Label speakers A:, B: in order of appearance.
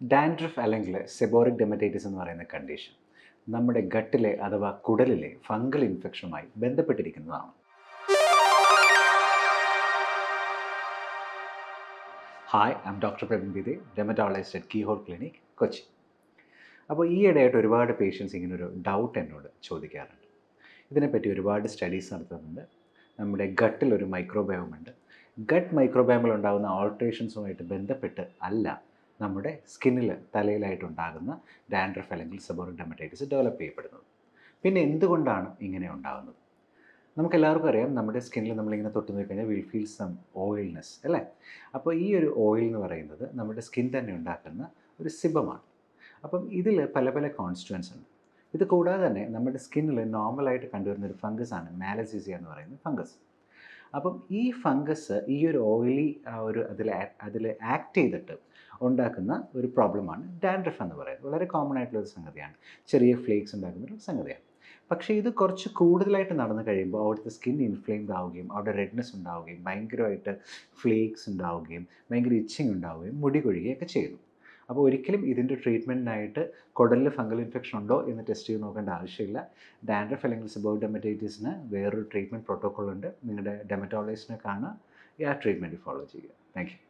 A: Dandruff അല്ലെങ്കിൽ seborrhoeic dermatitis എന്ന് പറയുന്ന കണ്ടീഷൻ നമ്മുടെ ഗട്ടിലെ അഥവാ കുടലിലെ ഫംഗൽ ഇൻഫെക്ഷനുമായി ബന്ധപ്പെട്ടിരിക്കുന്നതാണ്. Hi I'm doctor Praveen Bide dermatologist at keyhole clinic Kochi അപ്പോൾ ഈ ഇടയായിട്ട് ഒരുപാട് പേഷ്യൻസ് ഇങ്ങനൊരു ഡൗട്ട് എന്നോട് ചോദിക്കാറുണ്ട്. ഇതിനെപ്പറ്റി ഒരുപാട് സ്റ്റഡീസ് നടത്തുന്നുണ്ട്. നമ്മുടെ ഗട്ടിൽ ഒരു മൈക്രോബയോം ഉണ്ട്. ഗട്ട് മൈക്രോബയോമിൽ ഉണ്ടാകുന്ന ഓൾട്രേഷൻസുമായിട്ട് ബന്ധപ്പെട്ട് അല്ല നമ്മുടെ സ്കിന്നിൽ തലയിലായിട്ടുണ്ടാകുന്ന ഡാൻഡ്രഫ് അല്ലെങ്കിൽ സെബോറിക് ഡെമറ്റൈറ്റിസ് ഡെവലപ്പ് ചെയ്യപ്പെടുന്നത് പിന്നെ എന്തുകൊണ്ടാണ് ഇങ്ങനെ ഉണ്ടാകുന്നത്? നമുക്ക് എല്ലാവർക്കും അറിയാം നമ്മുടെ സ്കിന്നിൽ നമ്മളിങ്ങനെ തൊട്ട് നോക്കിക്കഴിഞ്ഞാൽ വിൽ ഫീൽ സം ഓയിൽനെസ് അല്ലേ? അപ്പോൾ ഈ ഒരു ഓയിൽ എന്ന് പറയുന്നത് നമ്മുടെ സ്കിൻ തന്നെ ഉണ്ടാക്കുന്ന ഒരു സിബമാണ്. അപ്പം ഇതിൽ പല പല കോൺസ്റ്റുവൻസ് ഉണ്ട്. ഇത് കൂടാതെ തന്നെ നമ്മുടെ സ്കിന്നിൽ നോർമലായിട്ട് കണ്ടുവരുന്ന ഒരു ഫംഗസ് ആണ് മാലസീസിയ എന്ന് പറയുന്ന ഫംഗസ്. അപ്പം ഈ ഫംഗസ് ഈ ഒരു ഓയിലി ഒരു അതിൽ അതിൽ ആക്ട് ചെയ്തിട്ട് ഉണ്ടാക്കുന്ന ഒരു പ്രോബ്ലമാണ് ഡാൻഡ്രഫ് എന്ന് പറയുന്നത്. വളരെ കോമൺ ആയിട്ടുള്ള ഒരു സംഗതിയാണ്. ചെറിയ ഫ്ലേക്സ് ഉണ്ടാക്കുന്ന ഒരു സംഗതിയാണ്. പക്ഷേ ഇത് കുറച്ച് കൂടുതലായിട്ട് നടന്നു കഴിയുമ്പോൾ അവിടുത്തെ സ്കിൻ ഇൻഫ്ലെയിംഡ് ആവുകയും അവിടെ റെഡ്നെസ് ഉണ്ടാവുകയും ഭയങ്കരമായിട്ട് ഫ്ലേക്സ് ഉണ്ടാവുകയും ഭയങ്കര ഇച്ചിങ് ഉണ്ടാവുകയും മുടി കൊഴിയുകയൊക്കെ ചെയ്യുന്നു. അപ്പോൾ ഒരിക്കലും ഇതിന്റെ ട്രീറ്റ്മെന്റിനായിട്ട് കുടലിൽ ഫംഗൽ ഇൻഫെക്ഷൻ ഉണ്ടോ എന്ന് ടെസ്റ്റ് ചെയ്ത് നോക്കേണ്ട ആവശ്യമില്ല. ഡാൻഡ്രഫ് അല്ലെങ്കിൽ സിബോ ഡെമറ്റൈറ്റിസിന് വേറൊരു ട്രീറ്റ്മെന്റ് പ്രോട്ടോക്കോൾ ഉണ്ട്. നിങ്ങളുടെ ഡെമറ്റോളജിസ്റ്റിനെ കാണുക. ആ ട്രീറ്റ്മെന്റ് ഫോളോ ചെയ്യുക. താങ്ക്